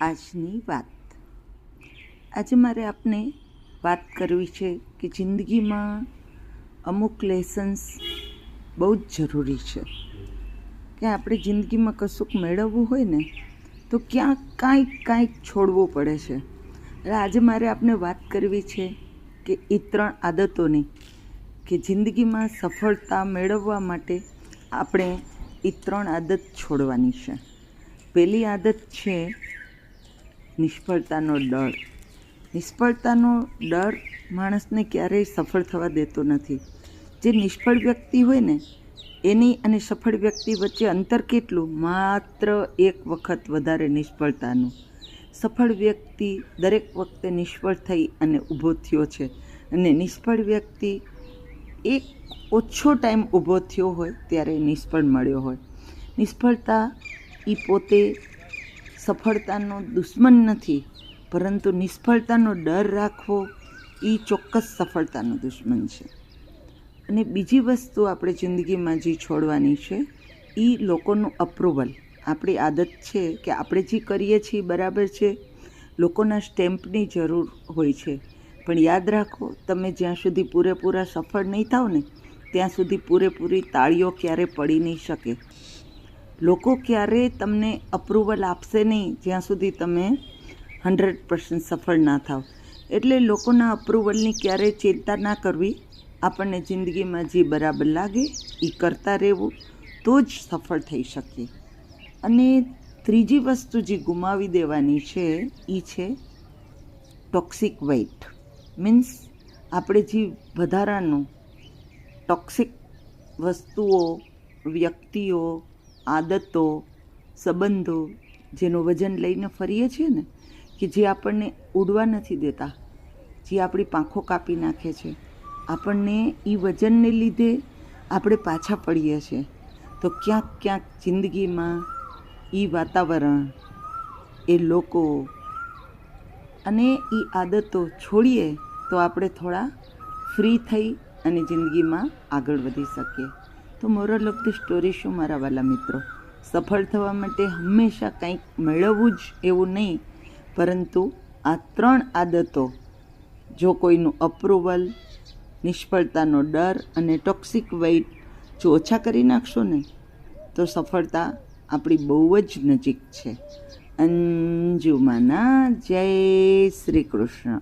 આજની વાત. આજે મારે આપને વાત કરવી છે કે જિંદગીમાં અમુક લેસન્સ બહુ જ જરૂરી છે. કે આપણે જિંદગીમાં કશુંક મેળવવું હોય ને, તો ક્યાંક કાંઈક કાંઈક છોડવું પડે છે. એટલે આજે મારે આપને વાત કરવી છે કે એ ત્રણ આદતોની, કે જિંદગીમાં સફળતા મેળવવા માટે આપણે એ ત્રણ આદત છોડવાની છે. પહેલી આદત છે નિષ્ફળતાનો ડર. નિષ્ફળતાનો ડર માણસને ક્યારેય સફળ થવા દેતો નથી. જે નિષ્ફળ વ્યક્તિ હોય ને, એની અને સફળ વ્યક્તિ વચ્ચે અંતર કેટલું? માત્ર એક વખત વધારે નિષ્ફળતાનું. સફળ વ્યક્તિ દરેક વખતે નિષ્ફળ થઈ અને ઊભો થયો છે. અને નિષ્ફળ વ્યક્તિ એક ઓછો ટાઈમ ઊભો થયો હોય ત્યારે નિષ્ફળ મળ્યો હોય. નિષ્ફળતા એ પોતે સફળતાનો દુશ્મન નથી, પરંતુ નિષ્ફળતાનો ડર રાખવો એ ચોક્કસ સફળતાનો દુશ્મન છે. અને બીજી વસ્તુ આપણે જિંદગીમાં જે છોડવાની છે, એ લોકોનું અપ્રુવલ આપણી આદત છે કે આપણે જે કરીએ છીએ બરાબર છે. લોકોના સ્ટેમ્પની જરૂર હોય છે. પણ યાદ રાખો, તમે જ્યાં સુધી પૂરેપૂરા સફળ નહીં થાવ ને, ત્યાં સુધી પૂરેપૂરી તાળીઓ ક્યારે પડી નહીં શકે. લોકો ક્યારેય તમને અપ્રુવલ આપશે નહીં જ્યાં સુધી તમે હંડ્રેડ પર્સન્ટ સફળ ના થાવ. એટલે લોકોના અપ્રુવલની ક્યારેય ચિંતા ના કરવી. આપણને જિંદગીમાં જે બરાબર લાગે એ કરતા રહેવું, તો જ સફળ થઈ શકીએ. અને ત્રીજી વસ્તુ જે ગુમાવી દેવાની છે એ છે ટોક્સિક વેઇટ મીન્સ આપણે જે વધારાનું ટોક્સિક વસ્તુઓ, વ્યક્તિઓ આદતો, સંબંધો જેનું વજન લઈને ફરીએ છીએ ને, કે જે આપણને ઉડવા નથી દેતા, જે આપણી પાંખો કાપી નાખે છે, આપણને એ વજનને લીધે આપણે પાછા પડીએ છીએ. તો ક્યાંક ક્યાંક જિંદગીમાં એ વાતાવરણ, એ લોકો અને એ આદતો છોડીએ તો આપણે થોડા ફ્રી થઈ અને જિંદગીમાં આગળ વધી શકીએ. તો મોરલ ધી સ્ટોરી શું મારા વાલા મિત્રો? સફળ થવા માટે હંમેશા કંઈક મેળવવું જ એવું નહીં, પરંતુ આ ત્રણ આદતો, જો કોઈનું અપ્રુવલ નિષ્ફળતાનો ડર અને ટોક્સિક વેઇટ જો ઓછા કરી નાખશો ને, તો સફળતા આપણી બહુ જ નજીક છે. અંજુમાના જય શ્રી કૃષ્ણ.